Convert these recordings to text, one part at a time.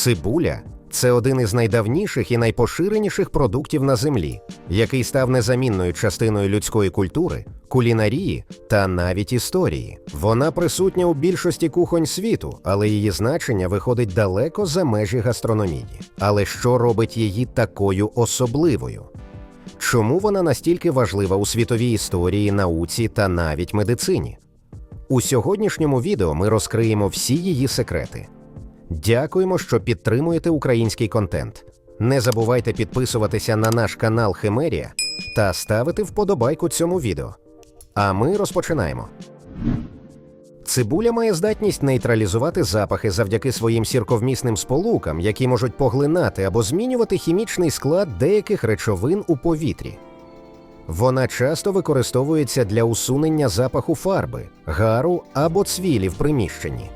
Цибуля це один із найдавніших і найпоширеніших продуктів на землі, який став незамінною частиною людської культури, кулінарії та навіть історії. Вона присутня у більшості кухонь світу, але її значення виходить далеко за межі гастрономії. Але що робить її такою особливою? Чому вона настільки важлива у світовій історії, науці та навіть медицині? У сьогоднішньому відео ми розкриємо всі її секрети. Дякуємо, що підтримуєте український контент. Не забувайте підписуватися на наш канал Химерія та ставити вподобайку цьому відео. А ми розпочинаємо. Цибуля має здатність нейтралізувати запахи завдяки своїм сірковмісним сполукам, які можуть поглинати або змінювати хімічний склад деяких речовин у повітрі. Вона часто використовується для усунення запаху фарби, гару або цвілі в приміщенні.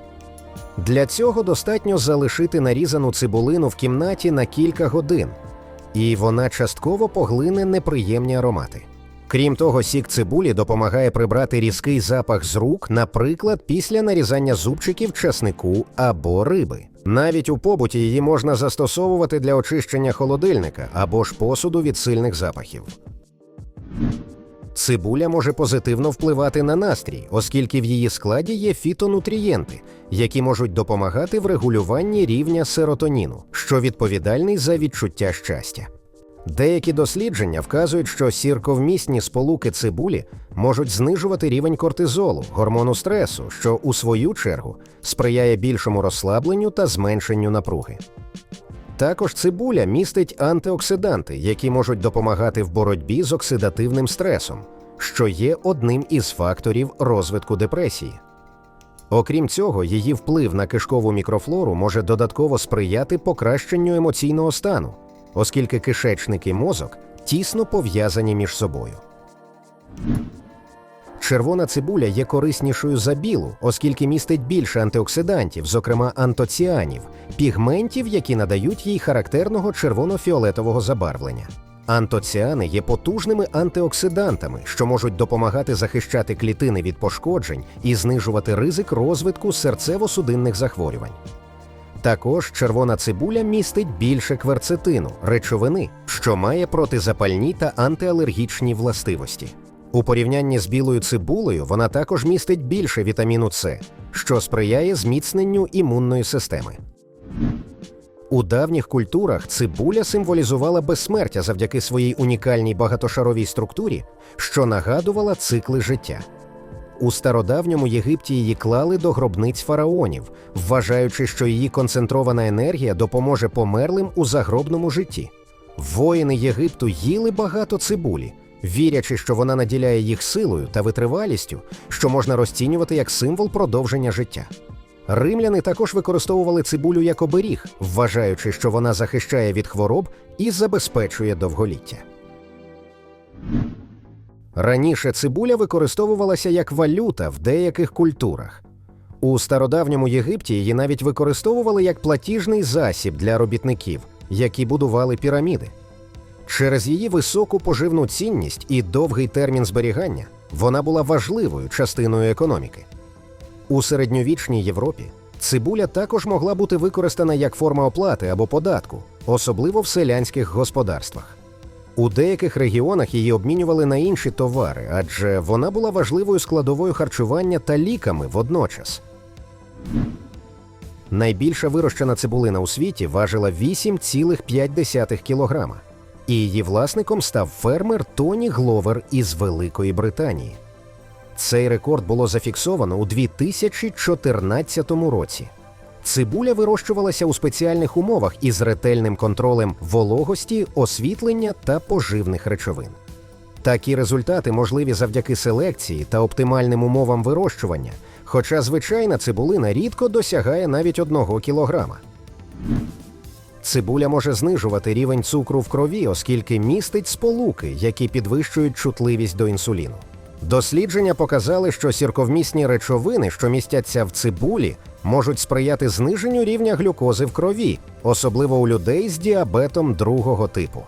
Для цього достатньо залишити нарізану цибулину в кімнаті на кілька годин, і вона частково поглине неприємні аромати. Крім того, сік цибулі допомагає прибрати різкий запах з рук, наприклад, після нарізання зубчиків часнику або риби. Навіть у побуті її можна застосовувати для очищення холодильника або ж посуду від сильних запахів. Цибуля може позитивно впливати на настрій, оскільки в її складі є фітонутрієнти, які можуть допомагати в регулюванні рівня серотоніну, що відповідальний за відчуття щастя. Деякі дослідження вказують, що сірковмісні сполуки цибулі можуть знижувати рівень кортизолу, гормону стресу, що у свою чергу сприяє більшому розслабленню та зменшенню напруги. Також цибуля містить антиоксиданти, які можуть допомагати в боротьбі з оксидативним стресом, що є одним із факторів розвитку депресії. Окрім цього, її вплив на кишкову мікрофлору може додатково сприяти покращенню емоційного стану, оскільки кишечник і мозок тісно пов'язані між собою. Червона цибуля є кориснішою за білу, оскільки містить більше антиоксидантів, зокрема антоціанів, пігментів, які надають їй характерного червоно-фіолетового забарвлення. Антоціани є потужними антиоксидантами, що можуть допомагати захищати клітини від пошкоджень і знижувати ризик розвитку серцево-судинних захворювань. Також червона цибуля містить більше кверцетину, речовини, що має протизапальні та антиалергічні властивості. У порівнянні з білою цибулею вона також містить більше вітаміну С, що сприяє зміцненню імунної системи. У давніх культурах цибуля символізувала безсмертя завдяки своїй унікальній багатошаровій структурі, що нагадувала цикли життя. У стародавньому Єгипті її клали до гробниць фараонів, вважаючи, що її концентрована енергія допоможе померлим у загробному житті. Воїни Єгипту їли багато цибулі, вірячи, що вона наділяє їх силою та витривалістю, що можна розцінювати як символ продовження життя. Римляни також використовували цибулю як оберіг, вважаючи, що вона захищає від хвороб і забезпечує довголіття. Раніше цибуля використовувалася як валюта в деяких культурах. У стародавньому Єгипті її навіть використовували як платіжний засіб для робітників, які будували піраміди. Через її високу поживну цінність і довгий термін зберігання вона була важливою частиною економіки. У середньовічній Європі цибуля також могла бути використана як форма оплати або податку, особливо в селянських господарствах. У деяких регіонах її обмінювали на інші товари, адже вона була важливою складовою харчування та ліками водночас. Найбільша вирощена цибулина у світі важила 8,5 кг. І її власником став фермер Тоні Гловер із Великої Британії. Цей рекорд було зафіксовано у 2014 році. Цибуля вирощувалася у спеціальних умовах із ретельним контролем вологості, освітлення та поживних речовин. Такі результати можливі завдяки селекції та оптимальним умовам вирощування, хоча звичайна цибулина рідко досягає навіть 1 кілограма. Цибуля може знижувати рівень цукру в крові, оскільки містить сполуки, які підвищують чутливість до інсуліну. Дослідження показали, що сірковмісні речовини, що містяться в цибулі, можуть сприяти зниженню рівня глюкози в крові, особливо у людей з діабетом другого типу.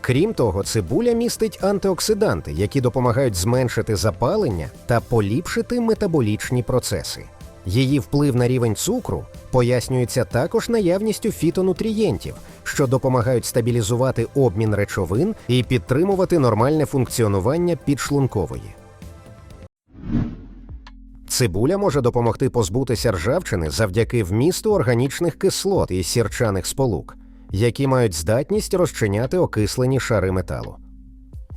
Крім того, цибуля містить антиоксиданти, які допомагають зменшити запалення та поліпшити метаболічні процеси. Її вплив на рівень цукру пояснюється також наявністю фітонутрієнтів, що допомагають стабілізувати обмін речовин і підтримувати нормальне функціонування підшлункової. Цибуля може допомогти позбутися ржавчини завдяки вмісту органічних кислот і сірчаних сполук, які мають здатність розчиняти окислені шари металу.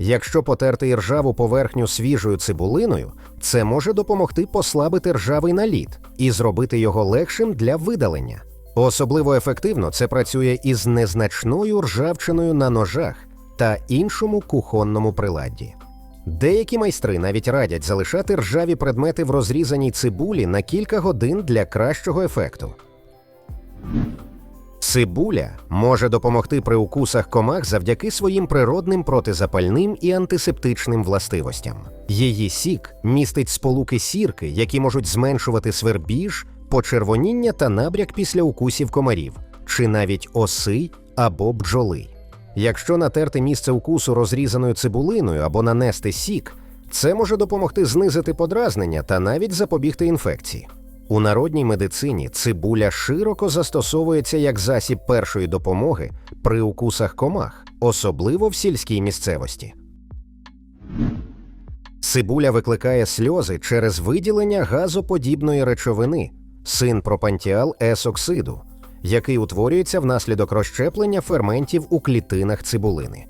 Якщо потерти ржаву поверхню свіжою цибулиною, це може допомогти послабити ржавий наліт і зробити його легшим для видалення. Особливо ефективно це працює із незначною ржавчиною на ножах та іншому кухонному приладді. Деякі майстри навіть радять залишати ржаві предмети в розрізаній цибулі на кілька годин для кращого ефекту. Цибуля може допомогти при укусах комах завдяки своїм природним протизапальним і антисептичним властивостям. Її сік містить сполуки сірки, які можуть зменшувати свербіж, почервоніння та набряк після укусів комарів, чи навіть оси або бджоли. Якщо натерти місце укусу розрізаною цибулиною або нанести сік, це може допомогти знизити подразнення та навіть запобігти інфекції. У народній медицині цибуля широко застосовується як засіб першої допомоги при укусах комах, особливо в сільській місцевості. Цибуля викликає сльози через виділення газоподібної речовини синпропантіал С-оксиду, який утворюється внаслідок розщеплення ферментів у клітинах цибулини.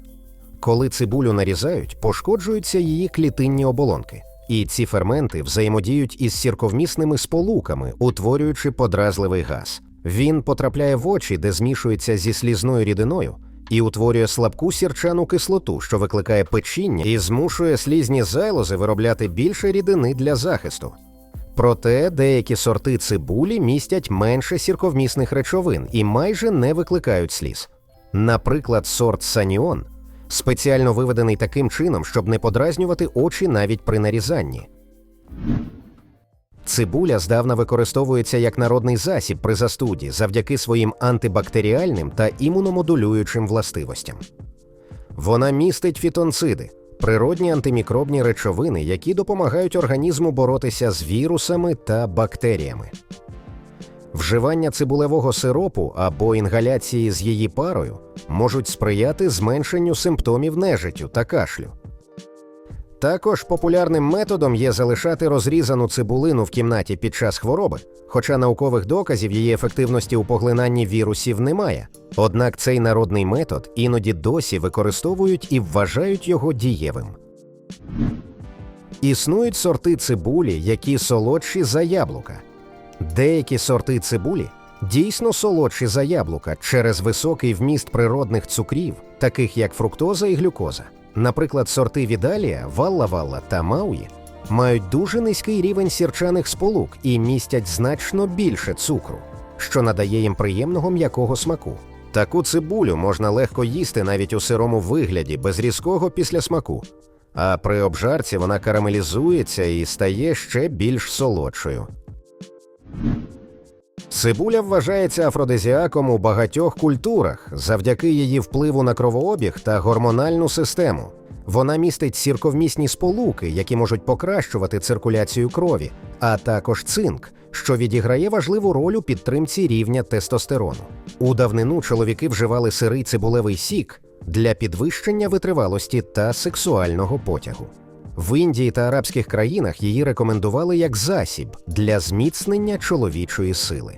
Коли цибулю нарізають, пошкоджуються її клітинні оболонки, і ці ферменти взаємодіють із сірковмісними сполуками, утворюючи подразливий газ. Він потрапляє в очі, де змішується зі слізною рідиною, і утворює слабку сірчану кислоту, що викликає печіння і змушує слізні залози виробляти більше рідини для захисту. Проте деякі сорти цибулі містять менше сірковмісних речовин і майже не викликають сліз. Наприклад, сорт Саніон спеціально виведений таким чином, щоб не подразнювати очі навіть при нарізанні. Цибуля здавна використовується як народний засіб при застуді завдяки своїм антибактеріальним та імуномодулюючим властивостям. Вона містить фітонциди, природні антимікробні речовини, які допомагають організму боротися з вірусами та бактеріями. Вживання цибулевого сиропу або інгаляції з її парою можуть сприяти зменшенню симптомів нежиттю та кашлю. Також популярним методом є залишати розрізану цибулину в кімнаті під час хвороби, хоча наукових доказів її ефективності у поглинанні вірусів немає. Однак цей народний метод іноді досі використовують і вважають його дієвим. Існують сорти цибулі, які солодші за яблука. Деякі сорти цибулі дійсно солодші за яблука через високий вміст природних цукрів, таких як фруктоза і глюкоза. Наприклад, сорти Відалія, Валла-Валла та Мауї мають дуже низький рівень сірчаних сполук і містять значно більше цукру, що надає їм приємного м'якого смаку. Таку цибулю можна легко їсти навіть у сирому вигляді, без різкого післясмаку, а при обжарці вона карамелізується і стає ще більш солодшою. Цибуля вважається афродизіаком у багатьох культурах завдяки її впливу на кровообіг та гормональну систему. Вона містить сірковмісні сполуки, які можуть покращувати циркуляцію крові, а також цинк, що відіграє важливу роль у підтримці рівня тестостерону. У давнину чоловіки вживали сирий цибулевий сік для підвищення витривалості та сексуального потягу. В Індії та арабських країнах її рекомендували як засіб для зміцнення чоловічої сили.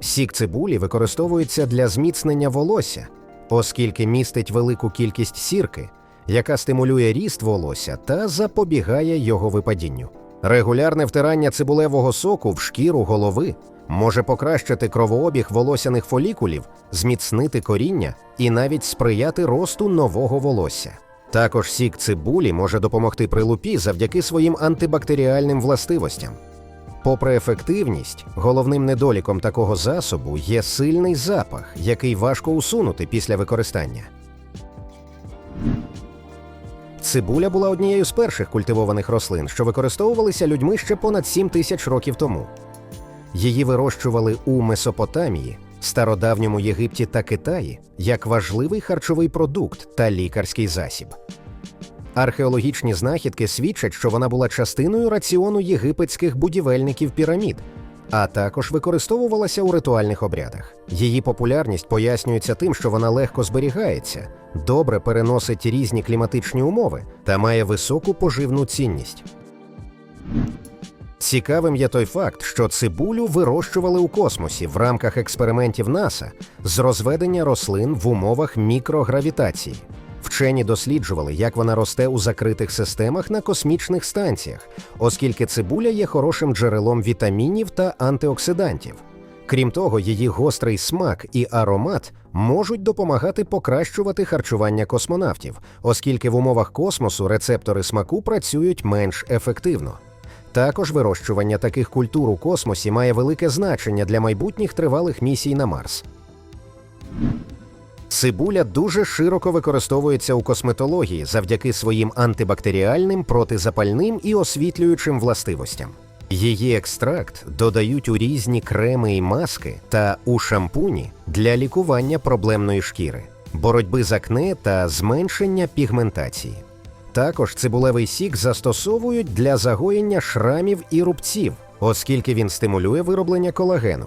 Сік цибулі використовується для зміцнення волосся, оскільки містить велику кількість сірки, яка стимулює ріст волосся та запобігає його випадінню. Регулярне втирання цибулевого соку в шкіру голови може покращити кровообіг волосяних фолікулів, зміцнити коріння і навіть сприяти росту нового волосся. Також сік цибулі може допомогти при лупі завдяки своїм антибактеріальним властивостям. Попри ефективність, головним недоліком такого засобу є сильний запах, який важко усунути після використання. Цибуля була однією з перших культивованих рослин, що використовувалися людьми ще понад 7 тисяч років тому. Її вирощували у Месопотамії, стародавньому Єгипті та Китаї як важливий харчовий продукт та лікарський засіб. Археологічні знахідки свідчать, що вона була частиною раціону єгипетських будівельників пірамід, а також використовувалася у ритуальних обрядах. Її популярність пояснюється тим, що вона легко зберігається, добре переносить різні кліматичні умови та має високу поживну цінність. Цікавим є той факт, що цибулю вирощували у космосі в рамках експериментів НАСА з розведення рослин в умовах мікрогравітації. Вчені досліджували, як вона росте у закритих системах на космічних станціях, оскільки цибуля є хорошим джерелом вітамінів та антиоксидантів. Крім того, її гострий смак і аромат можуть допомагати покращувати харчування космонавтів, оскільки в умовах космосу рецептори смаку працюють менш ефективно. Також вирощування таких культур у космосі має велике значення для майбутніх тривалих місій на Марс. Цибуля дуже широко використовується у косметології завдяки своїм антибактеріальним, протизапальним і освітлюючим властивостям. Її екстракт додають у різні креми і маски та у шампуні для лікування проблемної шкіри, боротьби з акне та зменшення пігментації. Також цибулевий сік застосовують для загоєння шрамів і рубців, оскільки він стимулює вироблення колагену.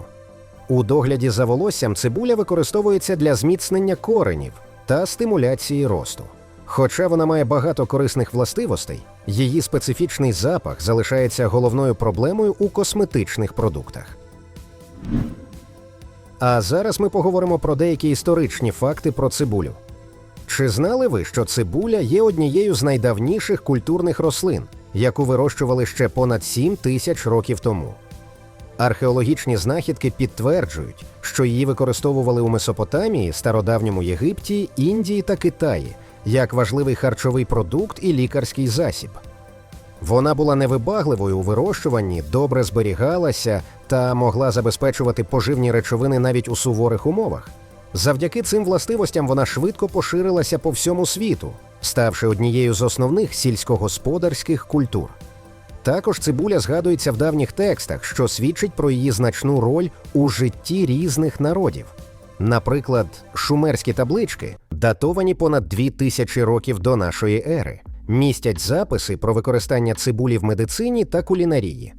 У догляді за волоссям цибуля використовується для зміцнення коренів та стимуляції росту. Хоча вона має багато корисних властивостей, її специфічний запах залишається головною проблемою у косметичних продуктах. А зараз ми поговоримо про деякі історичні факти про цибулю. Чи знали ви, що цибуля є однією з найдавніших культурних рослин, яку вирощували ще понад 7 тисяч років тому? Археологічні знахідки підтверджують, що її використовували у Месопотамії, стародавньому Єгипті, Індії та Китаї як важливий харчовий продукт і лікарський засіб. Вона була невибагливою у вирощуванні, добре зберігалася та могла забезпечувати поживні речовини навіть у суворих умовах. Завдяки цим властивостям вона швидко поширилася по всьому світу, ставши однією з основних сільськогосподарських культур. Також цибуля згадується в давніх текстах, що свідчить про її значну роль у житті різних народів. Наприклад, шумерські таблички, датовані понад дві тисячі років до нашої ери, містять записи про використання цибулі в медицині та кулінарії.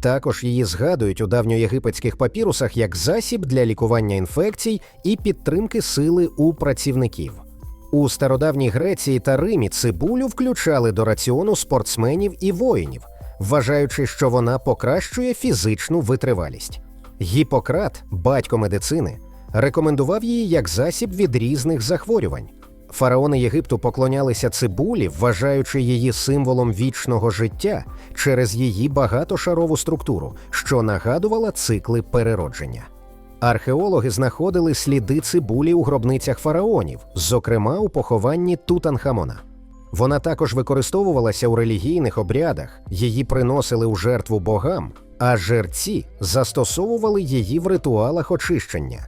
Також її згадують у давньоєгипетських папірусах як засіб для лікування інфекцій і підтримки сили у працівників. У стародавній Греції та Римі цибулю включали до раціону спортсменів і воїнів, вважаючи, що вона покращує фізичну витривалість. Гіппократ, батько медицини, рекомендував її як засіб від різних захворювань. Фараони Єгипту поклонялися цибулі, вважаючи її символом вічного життя через її багатошарову структуру, що нагадувала цикли переродження. Археологи знаходили сліди цибулі у гробницях фараонів, зокрема у похованні Тутанхамона. Вона також використовувалася у релігійних обрядах, її приносили у жертву богам, а жерці застосовували її в ритуалах очищення.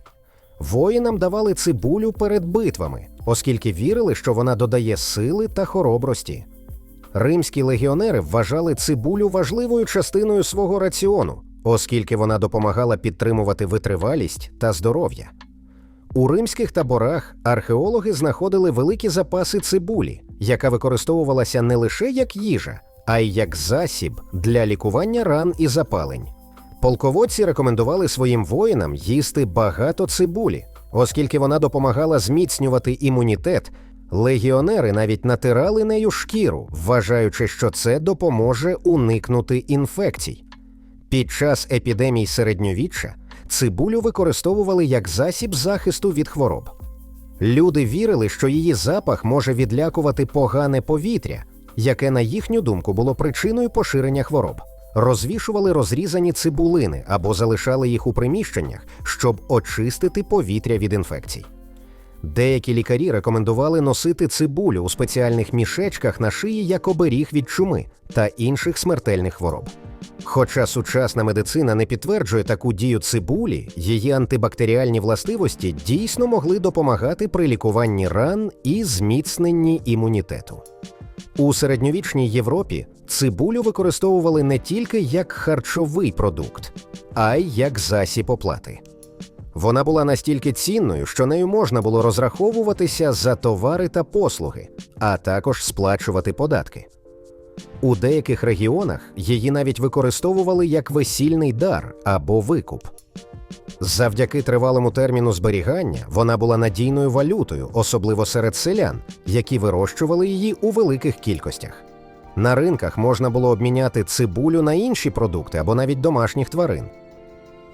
Воїнам давали цибулю перед битвами, оскільки вірили, що вона додає сили та хоробрості. Римські легіонери вважали цибулю важливою частиною свого раціону, оскільки вона допомагала підтримувати витривалість та здоров'я. У римських таборах археологи знаходили великі запаси цибулі, яка використовувалася не лише як їжа, а й як засіб для лікування ран і запалень. Полководці рекомендували своїм воїнам їсти багато цибулі, оскільки вона допомагала зміцнювати імунітет. Легіонери навіть натирали нею шкіру, вважаючи, що це допоможе уникнути інфекцій. Під час епідемій середньовіччя цибулю використовували як засіб захисту від хвороб. Люди вірили, що її запах може відлякувати погане повітря, яке, на їхню думку, було причиною поширення хвороб. Розвішували розрізані цибулини або залишали їх у приміщеннях, щоб очистити повітря від інфекцій. Деякі лікарі рекомендували носити цибулю у спеціальних мішечках на шиї як оберіг від чуми та інших смертельних хвороб. Хоча сучасна медицина не підтверджує таку дію цибулі, її антибактеріальні властивості дійсно могли допомагати при лікуванні ран і зміцненні імунітету. У середньовічній Європі цибулю використовували не тільки як харчовий продукт, а й як засіб оплати. Вона була настільки цінною, що нею можна було розраховуватися за товари та послуги, а також сплачувати податки. У деяких регіонах її навіть використовували як весільний дар або викуп. Завдяки тривалому терміну зберігання вона була надійною валютою, особливо серед селян, які вирощували її у великих кількостях. На ринках можна було обміняти цибулю на інші продукти або навіть домашніх тварин.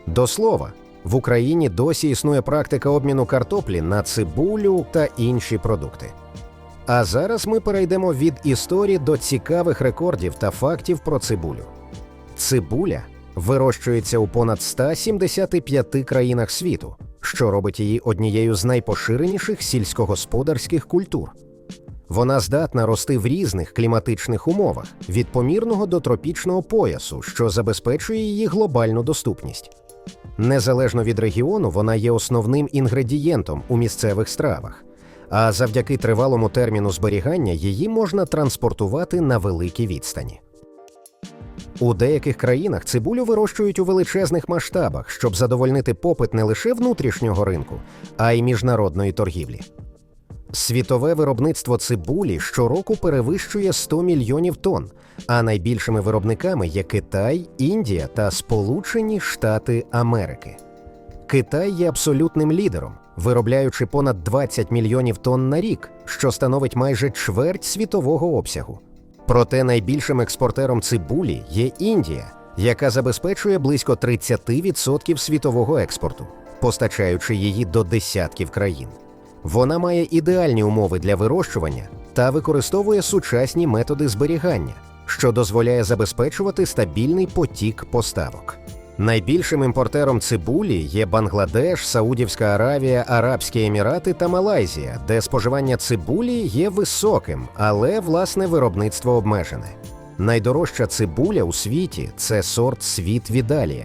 До слова, в Україні досі існує практика обміну картоплі на цибулю та інші продукти. А зараз ми перейдемо від історії до цікавих рекордів та фактів про цибулю. Цибуля вирощується у понад 175 країнах світу, що робить її однією з найпоширеніших сільськогосподарських культур. Вона здатна рости в різних кліматичних умовах від помірного до тропічного поясу, що забезпечує її глобальну доступність. Незалежно від регіону, вона є основним інгредієнтом у місцевих стравах, а завдяки тривалому терміну зберігання її можна транспортувати на великі відстані. У деяких країнах цибулю вирощують у величезних масштабах, щоб задовольнити попит не лише внутрішнього ринку, а й міжнародної торгівлі. Світове виробництво цибулі щороку перевищує 100 мільйонів тонн, а найбільшими виробниками є Китай, Індія та Сполучені Штати Америки. Китай є абсолютним лідером, виробляючи понад 20 мільйонів тонн на рік, що становить майже чверть світового обсягу. Проте найбільшим експортером цибулі є Індія, яка забезпечує близько 30% світового експорту, постачаючи її до десятків країн. Вона має ідеальні умови для вирощування та використовує сучасні методи зберігання, що дозволяє забезпечувати стабільний потік поставок. Найбільшим імпортером цибулі є Бангладеш, Саудівська Аравія, Арабські Емірати та Малайзія, де споживання цибулі є високим, але власне виробництво обмежене. Найдорожча цибуля у світі це сорт світ Відалія,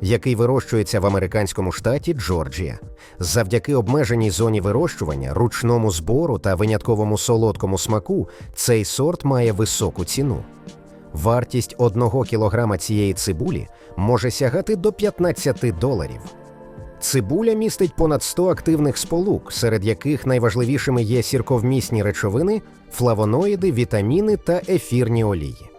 який вирощується в американському штаті Джорджія. Завдяки обмеженій зоні вирощування, ручному збору та винятковому солодкому смаку цей сорт має високу ціну. Вартість одного кілограма цієї цибулі може сягати до 15 доларів. Цибуля містить понад 100 активних сполук, серед яких найважливішими є сірковмісні речовини, флавоноїди, вітаміни та ефірні олії.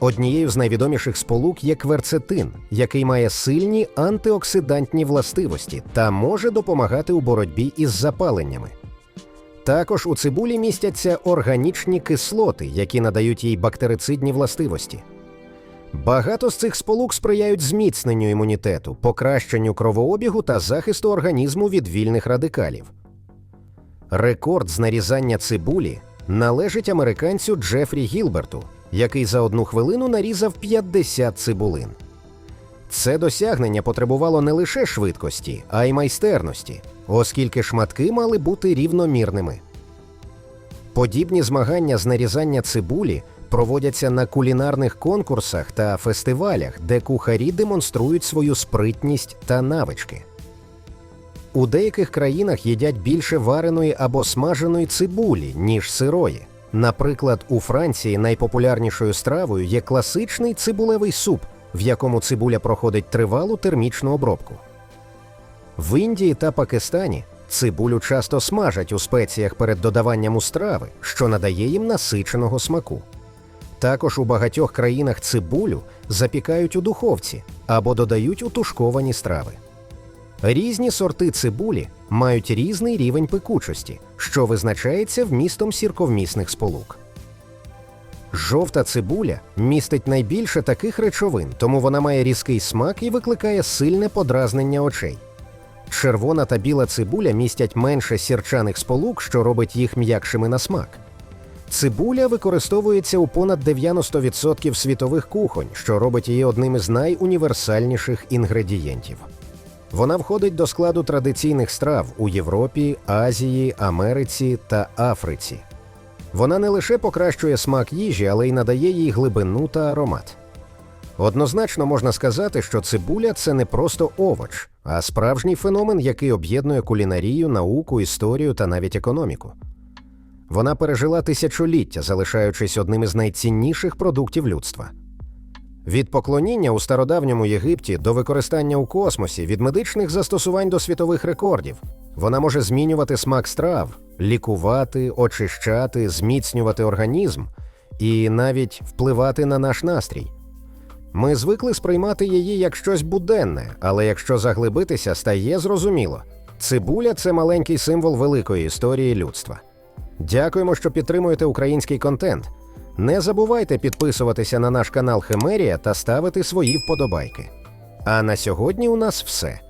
Однією з найвідоміших сполук є кверцетин, який має сильні антиоксидантні властивості та може допомагати у боротьбі із запаленнями. Також у цибулі містяться органічні кислоти, які надають їй бактерицидні властивості. Багато з цих сполук сприяють зміцненню імунітету, покращенню кровообігу та захисту організму від вільних радикалів. Рекорд з нарізання цибулі належить американцю Джефрі Гілберту, який за одну хвилину нарізав 50 цибулин. Це досягнення потребувало не лише швидкості, а й майстерності, оскільки шматки мали бути рівномірними. Подібні змагання з нарізання цибулі проводяться на кулінарних конкурсах та фестивалях, де кухарі демонструють свою спритність та навички. У деяких країнах їдять більше вареної або смаженої цибулі, ніж сирої. Наприклад, у Франції найпопулярнішою стравою є класичний цибулевий суп, в якому цибуля проходить тривалу термічну обробку. В Індії та Пакистані цибулю часто смажать у спеціях перед додаванням у страви, що надає їм насиченого смаку. Також у багатьох країнах цибулю запікають у духовці або додають у тушковані страви. Різні сорти цибулі мають різний рівень пекучості, що визначається вмістом сірковмісних сполук. Жовта цибуля містить найбільше таких речовин, тому вона має різкий смак і викликає сильне подразнення очей. Червона та біла цибуля містять менше сірчаних сполук, що робить їх м'якшими на смак. Цибуля використовується у понад 90% світових кухонь, що робить її одним із найуніверсальніших інгредієнтів. Вона входить до складу традиційних страв у Європі, Азії, Америці та Африці. Вона не лише покращує смак їжі, але й надає їй глибину та аромат. Однозначно можна сказати, що цибуля це не просто овоч, а справжній феномен, який об'єднує кулінарію, науку, історію та навіть економіку. Вона пережила тисячоліття, залишаючись одним із найцінніших продуктів людства. Від поклоніння у стародавньому Єгипті до використання у космосі, від медичних застосувань до світових рекордів. Вона може змінювати смак страв, лікувати, очищати, зміцнювати організм і навіть впливати на наш настрій. Ми звикли сприймати її як щось буденне, але якщо заглибитися, стає зрозуміло. Цибуля це маленький символ великої історії людства. Дякуємо, що підтримуєте український контент. Не забувайте підписуватися на наш канал Химерія та ставити свої вподобайки. А на сьогодні у нас все.